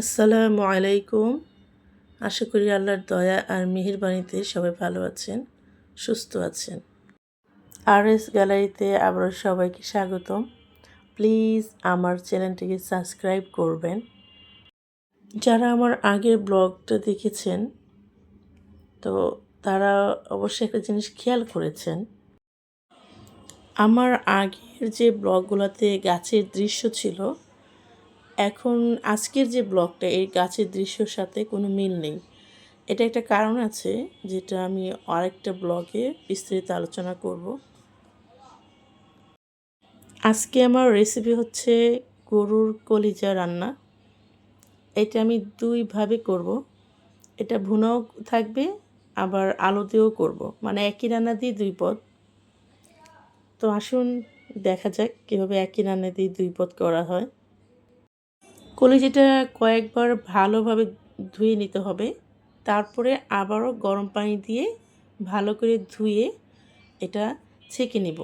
আসসালামু আলাইকুম। আশা করি আল্লাহর দয়া আর মেহেরবানিতে সবাই ভালো আছেন, সুস্থ আছেন। আর এস গ্যালারিতে আবার সবাইকে স্বাগতম। প্লিজ আমার চ্যানেলটিকে সাবস্ক্রাইব করবেন। যারা আমার আগের ব্লগটা দেখেছেন, তো তারা অবশ্যই একটা জিনিস খেয়াল করেছেন। আমার আগের যে ব্লগগুলোতে গাছের দৃশ্য ছিল এখন আজকের যে ব্লগটা এই গাছের দৃশ্যর সাথে কোনো মিল নেই। এটা একটা কারণ আছে, যেটা আমি আরেকটা ব্লগে বিস্তারিত আলোচনা করব। আজকে আমার রেসিপি হচ্ছে গরুর কলিজা রান্না। এটা আমি দুইভাবে করব। এটা ভুনাও থাকবে, আবার আলু দিয়েও করব। মানে একই রান্না দিয়ে দুই পদ। তো আসুন দেখা যাক কীভাবে একই রান্না দিয়ে দুই পদ করা হয়। কলিজিটা কয়েকবার ভালোভাবে ধুয়ে নিতে হবে। তারপরে আবারও গরম পানি দিয়ে ভালো করে ধুয়ে এটা ছেঁকে নেব।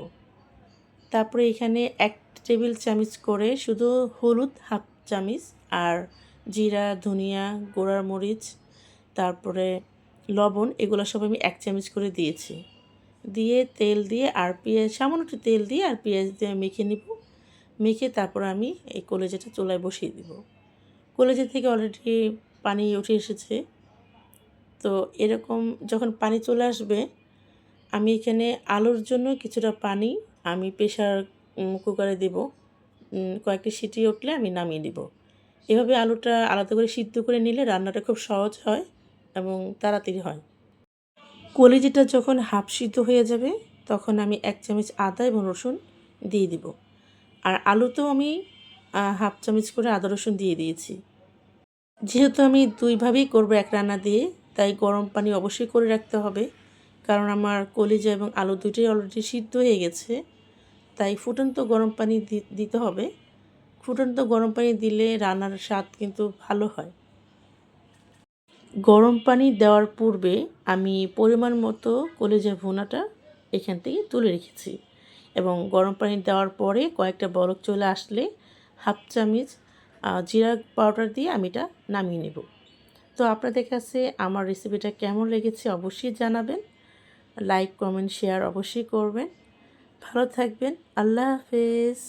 তারপরে এখানে এক টেবিল চামচ করে শুধু হলুদ হাফ চামচ আর জিরা, ধনিয়া, গোড়ার মরিচ, তারপরে লবণ, এগুলো সব আমি এক চামচ করে দিয়েছি। দিয়ে তেল দিয়ে আর পেঁয়াজ, সামান্য তেল দিয়ে আর পেঁয়াজ দিয়ে মেখে নিব। মেখে তারপর আমি এই কলেজাটা চুলায় বসিয়ে দিব। কলেজা থেকে অলরেডি পানি উঠে এসেছে। তো এরকম যখন পানি চলে আসবে, আমি এখানে আলুর জন্য কিছুটা পানি আমি প্রেশার কুকারে দেব। কয়েকটি সিটি উঠলে আমি নামিয়ে দিব। এভাবে আলুটা আলাদা করে সিদ্ধ করে নিলে রান্নাটা খুব সহজ হয় এবং তাড়াতাড়ি হয়। কলিজিটা যখন হাফ সিদ্ধ হয়ে যাবে, তখন আমি এক চামচ আদা এবং রসুন দিয়ে দিব। আর আলুতেও আমি হাফ চামচ করে আদা রসুন দিয়ে দিয়েছি। যেহেতু আমি দুইভাবেই করব এক রান্না দিয়ে, তাই গরম পানি অবশ্যই করে রাখতে হবে। কারণ আমার কলিজা এবং আলু দুটোই অলরেডি সিদ্ধ হয়ে গেছে। তাই ফুটন্ত গরম পানি দিতে হবে। ফুটন্ত গরম পানি দিলে রান্নার স্বাদ কিন্তু ভালো হয়। গরম পানি দেওয়ার পূর্বে আমি পরিমাণ মতো কলিজা ভুনাটা এখান থেকে তুলে রেখেছি। এবং গরম পানি দেওয়ার পরে কয়েকটা বরফ চলে আসলে হাফ চামচ জিরা পাউডার দিয়ে আমি এটা নামিয়ে নেব। তো আপনাদের কাছে আমার রেসিপিটা কেমন লেগেছে অবশ্যই জানাবেন। লাইক, কমেন্ট, শেয়ার অবশ্যই করবেন। ভালো থাকবেন। আল্লাহ হাফেজ।